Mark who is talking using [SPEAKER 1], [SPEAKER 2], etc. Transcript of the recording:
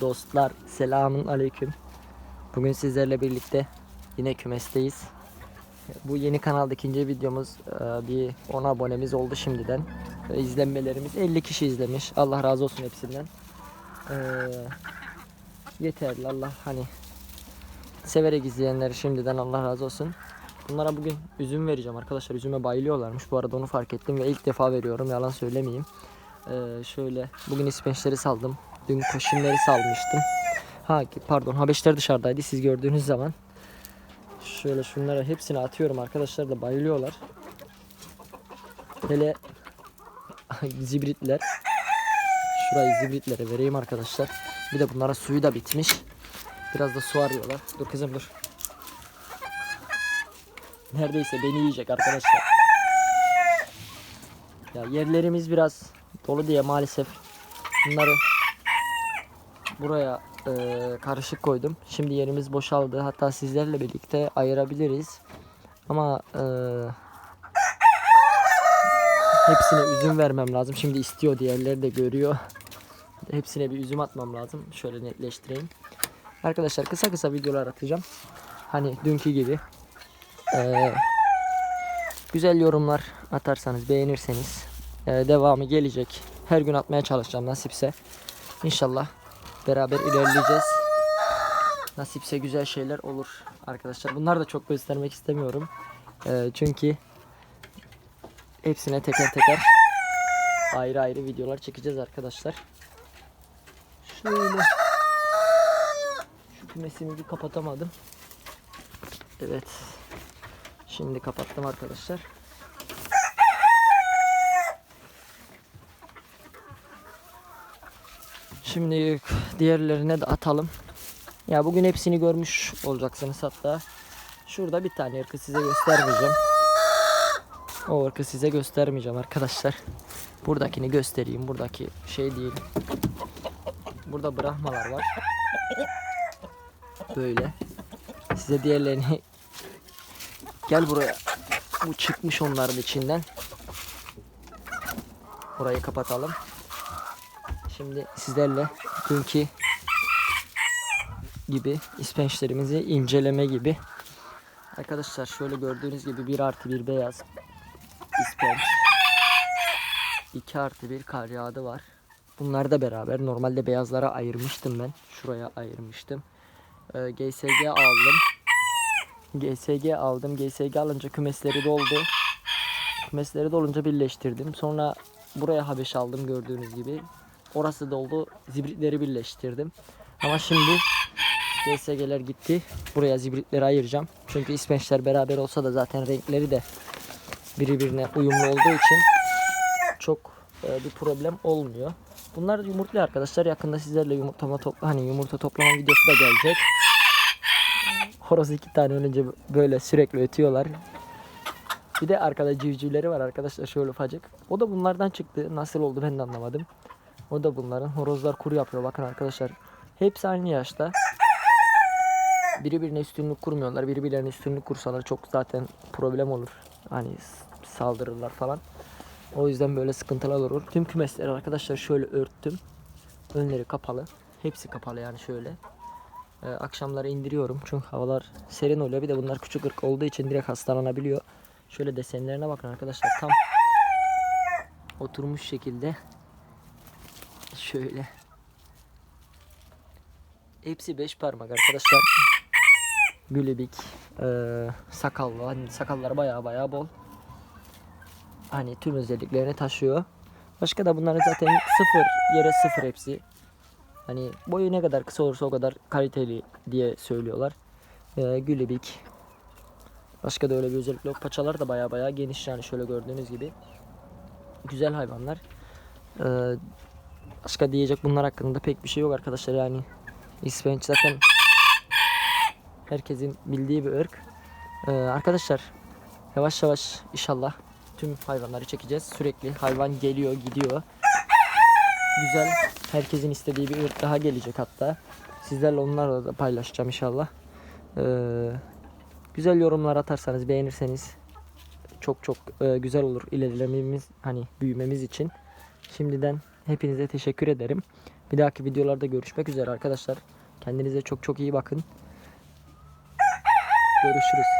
[SPEAKER 1] Dostlar selamun aleyküm. Bugün sizlerle birlikte yine kümesteyiz. Bu yeni kanalda ikinci videomuz Ee, bir 10 abonemiz oldu şimdiden. Ve İzlenmelerimiz 50 kişi izlemiş. Allah razı olsun hepsinden. Ee, yeterli Allah hani severek izleyenler şimdiden Allah razı olsun. Bunlara bugün üzüm vereceğim arkadaşlar. Üzüme bayılıyorlarmış. Bu arada onu fark ettim ve ilk defa veriyorum. Yalan söylemeyeyim. Ee, şöyle bugün ispençleri saldım. Dün koşinleri salmıştım. Ha pardon habeşler dışarıdaydı siz gördüğünüz zaman. Şöyle şunlara hepsini atıyorum arkadaşlar da bayılıyorlar. Hele zibritler. Şurayı zibritlere vereyim arkadaşlar. Bir de bunlara suyu da bitmiş. Biraz da su arıyorlar. Dur kızım dur. Neredeyse beni yiyecek arkadaşlar. Ya yerlerimiz biraz dolu diye maalesef bunları buraya e, karışık koydum. Şimdi yerimiz boşaldı. Hatta sizlerle birlikte ayırabiliriz. Ama e, hepsine üzüm vermem lazım. Şimdi istiyor diğerleri de görüyor. Hepsine bir üzüm atmam lazım. Şöyle netleştireyim. Arkadaşlar kısa kısa videolar atacağım. Hani dünkü gibi. E, güzel yorumlar atarsanız beğenirseniz e, devamı gelecek. Her gün atmaya çalışacağım nasipse. İnşallah beraber ilerleyeceğiz. Nasipse güzel şeyler olur arkadaşlar. Bunlar da çok göstermek istemiyorum. E, çünkü hepsine teker teker ayrı ayrı videolar çekeceğiz arkadaşlar. Şöyle şu kümesimi bir kapatamadım. Evet. Şimdi kapattım arkadaşlar. Şimdi diğerlerine de atalım. Ya bugün hepsini görmüş olacaksınız hatta. Şurada bir tane ırkı size göstermeyeceğim. O ırkı size göstermeyeceğim arkadaşlar. Buradakini göstereyim. Buradaki şey değil. Burada brahmalar var. Böyle. Size diğerlerini Gel buraya. Bu çıkmış onların içinden. Burayı kapatalım. Şimdi sizlerle dünkü gibi ispençlerimizi inceleme gibi. Arkadaşlar şöyle gördüğünüz gibi 1 artı 1 beyaz ispenç. 2 artı 1 kar yağdı var. Bunlar da beraber. Normalde beyazlara ayırmıştım ben. Şuraya ayırmıştım. Ee, GSG aldım. GSG aldım. GSG alınca kümesleri doldu. Kümesleri dolunca birleştirdim. Sonra buraya habeş aldım gördüğünüz gibi. Orası doldu. Zibritleri birleştirdim. Ama şimdi GSG'ler gitti. Buraya zibritleri ayıracağım. Çünkü ispençler beraber olsa da zaten renkleri de birbirine uyumlu olduğu için çok e, bir problem olmuyor. Bunlar yumurtluyor arkadaşlar. Yakında sizlerle yumurtlama topla hani yumurta toplama videosu da gelecek. Horoz iki tane önce böyle sürekli ötüyorlar. Bir de arkada civcivleri var arkadaşlar şöyle ufacık. O da bunlardan çıktı. Nasıl oldu ben de anlamadım. O da bunların. Horozlar kuru yapıyor bakın arkadaşlar. Hepsi aynı yaşta. Birbirine üstünlük kurmuyorlar. Birbirlerine üstünlük kursalar çok zaten problem olur. Hani saldırırlar falan. O yüzden böyle sıkıntılar olur. Tüm kümesleri arkadaşlar şöyle örttüm. Önleri kapalı. Hepsi kapalı yani şöyle. Ee, akşamları indiriyorum çünkü havalar serin oluyor. Bir de bunlar küçük ırk olduğu için direkt hastalanabiliyor. Şöyle desenlerine bakın arkadaşlar tam oturmuş şekilde şöyle. Hepsi beş parmak arkadaşlar. Gülübik eee sakallı hani sakalları baya baya bol. Hani tüm özelliklerini taşıyor. Başka da bunların zaten sıfır yere sıfır hepsi. Hani boyu ne kadar kısa olursa o kadar kaliteli diye söylüyorlar. Eee gülübik. Başka da öyle bir özellik paçalar da baya baya geniş yani şöyle gördüğünüz gibi. Güzel hayvanlar. Eee başka diyecek bunlar hakkında pek bir şey yok arkadaşlar yani İspenç zaten herkesin bildiği bir ırk. Ee, arkadaşlar yavaş yavaş inşallah tüm hayvanları çekeceğiz. Sürekli hayvan geliyor gidiyor. Güzel herkesin istediği bir ırk daha gelecek hatta. Sizlerle onlarla da paylaşacağım inşallah. Ee, güzel yorumlar atarsanız beğenirseniz çok çok e, güzel olur ilerlememiz hani büyümemiz için. Şimdiden hepinize teşekkür ederim. Bir dahaki videolarda görüşmek üzere arkadaşlar. Kendinize çok çok iyi bakın. Görüşürüz.